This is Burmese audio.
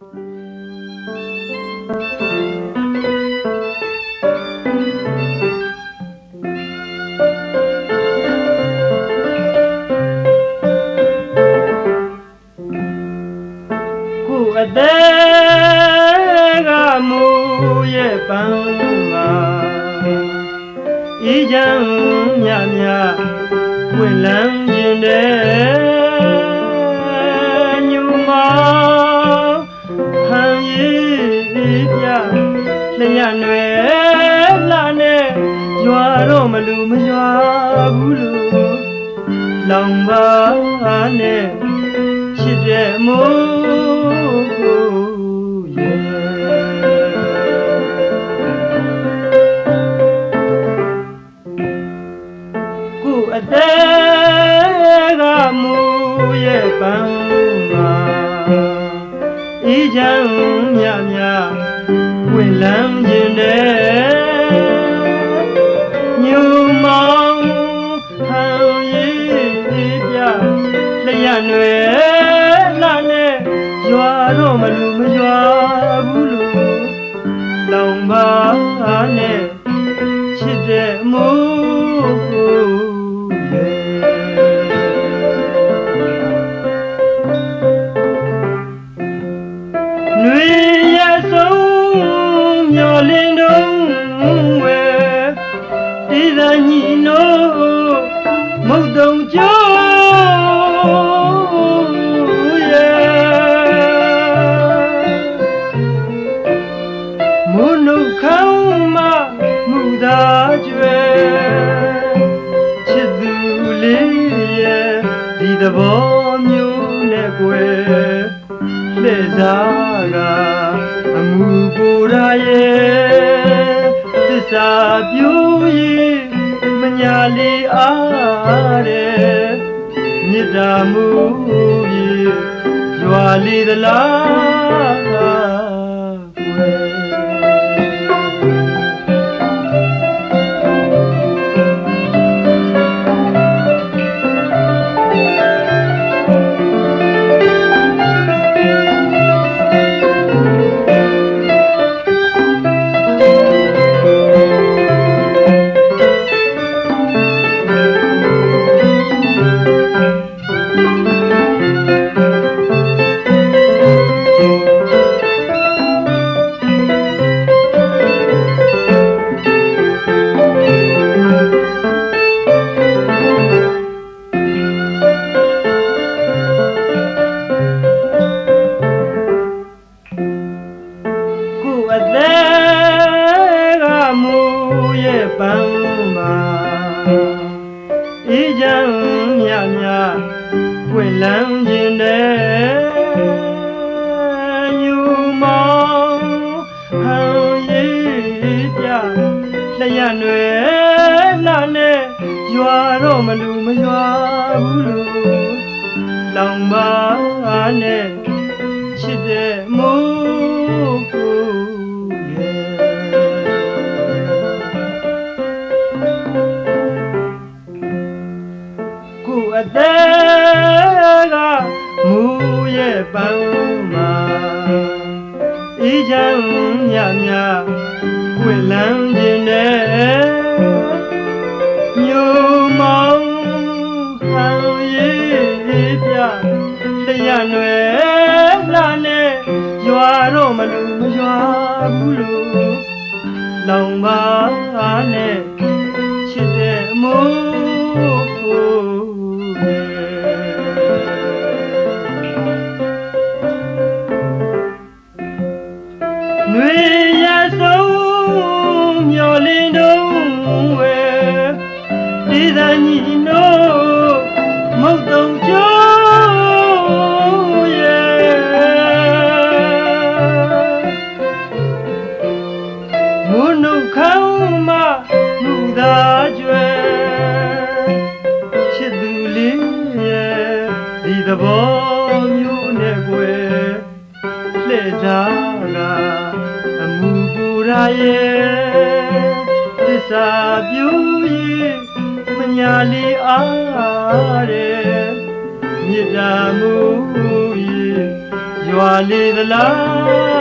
ကိုအသေးကမူရဲ့ပန်းမှာဤချမ်းမြမြဝင်လန်းခြင်းတဲ့ လျက်ရွယ်လာနဲ့ရွာတော့မလူမရွာဘူးလို့လောင်ပါနဲ့ချစ်တဲ့မို့ကိုရဲ့ကိုအသေးကမူရဲ့ပန်းမှာဤချမ်းမြမြဝင် လန်းခြင်းတဲ့ညူမောင်ဟန်ရည်ပြလျက်ရွယ်လာနဲ့ရွာတော့မလူမရွာဘူး သဘောမျိုးနဲ့ကွယ်လှည့်စားကအမှုပူရာရဲ့သစ္စာပြူရင်မညာလေးအားတဲ့မေတ္တာမူပြီးရွာလေးသလား ကိုအသေးကမူရဲ့ပန်းမှာဤချမ်းမြမြဝင်လန်းခြင်းတဲ့ယူမောင်ဟန်ရည်ပြလျက်ရွယ်လာနဲ့ရွာတော့မလူမရွာဘူးလို့လောင်ပါနဲ့ တော့မလူမရွာဘူးလို့လောင်ပါနဲ့ချစ်တဲ့မို့ကိုနွေရဆုံးမျောလင်းတုံး သဘောမျိုးနဲ့ကွယ်လှည့်စားကအမှုပူရာရဲ့သစ္စာပြူရင်မညာလေးအားတဲ့မေတ္တာမူရဲ့ရွရွာလေသလား